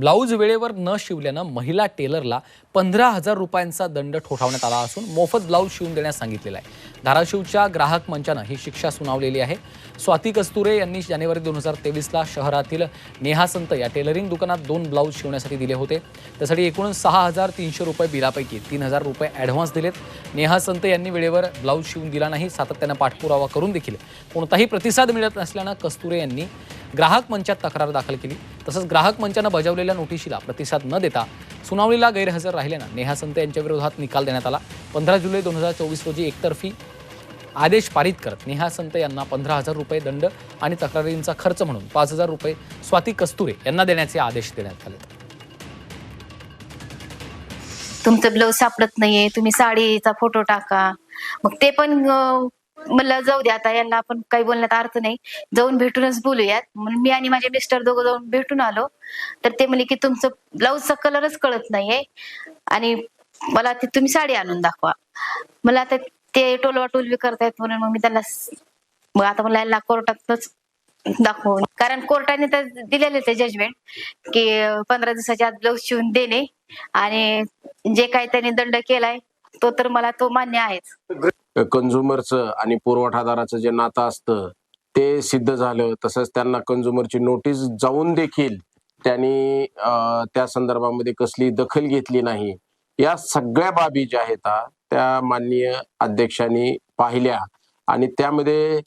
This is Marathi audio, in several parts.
ब्लाऊज वेळेवर न शिवल्यानं महिला टेलरला पंधरा हजार रुपयांचा दंड ठोठावण्यात आला असून मोफत ब्लाऊज शिवून देण्यास सांगितलेला आहे. धाराशिवच्या ग्राहक मंचानं ही शिक्षा सुनावलेली आहे. स्वाती कस्तुरे यांनी जानेवारी दोन हजार तेवीसला शहरातील नेहासंत या टेलरिंग दुकानात दोन ब्लाऊज शिवण्यासाठी दिले होते. त्यासाठी एकूण सहा हजार तीनशे रुपये बिलापैकी तीन हजार रुपये ॲडव्हान्स दिलेत. नेहासंत यांनी वेळेवर ब्लाऊज शिवून दिला नाही सातत्यानं पाठपुरावा करून देखील कोणताही प्रतिसाद मिळत नसल्यानं कस्तुरे यांनी ग्राहक मंचात तक्रार दाखल केली. तसंच ग्राहक मंचानं बजावलेल्या नोटिशीला प्रतिसाद न देता सुनावणीला गैरहजर राहिल्यानं नेहा संत यांच्या विरोधात निकाल देण्यात आला. पंधरा जुलै दोन हजार चोवीस रोजी एकतर्फी आदेश पारित करत नेहा संत यांना पंधरा हजार रुपये दंड आणि तक्रारींचा खर्च म्हणून पाच हजार रुपये स्वाती कस्तुरे यांना देण्याचे आदेश देण्यात आले. तुमचं ब्लाऊज सापडत नाहीये तुम्ही साडीचा फोटो टाका. मग ते पण म्हणलं जाऊ दे आता यांना आपण काही बोलण्यात अर्थ नाही. जाऊन भेटूनच बोलूयात. म्हणून मी आणि माझे मिस्टर दोघं जाऊन भेटून आलो. तर ते म्हणले की तुमचं ब्लाऊजचा कलरच कळत नाहीये आणि मला ते तुम्ही साडी आणून दाखवा. मला आता ते टोलवा टोलवी करतायत म्हणून मग मी त्यांना मग आता मला यांना कोर्टातच दाखवून कारण कोर्टाने तर दिलेले ते जजमेंट की पंधरा दिवसाच्या आत ब्लाऊज शिवून देणे आणि जे काही त्यांनी दंड केलाय तो तर मला तो मान्य आहेच. कन्झ्युमरचं आणि पुरवठादाराचं जे नातं असतं ते सिद्ध झालं. तसंच त्यांना कन्झ्युमरची नोटीस जाऊन देखील त्यांनी त्या संदर्भामध्ये कसली दखल घेतली नाही. या सगळ्या बाबी ज्या आहेत त्या माननीय अध्यक्षांनी पाहिल्या. आणि त्यामध्ये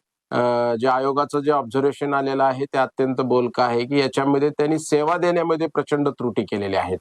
जे आयोगाचं जे ऑब्झर्वेशन आलेलं आहे ते अत्यंत बोलकं आहे की याच्यामध्ये त्यांनी सेवा देण्यामध्ये प्रचंड त्रुटी केलेल्या आहेत.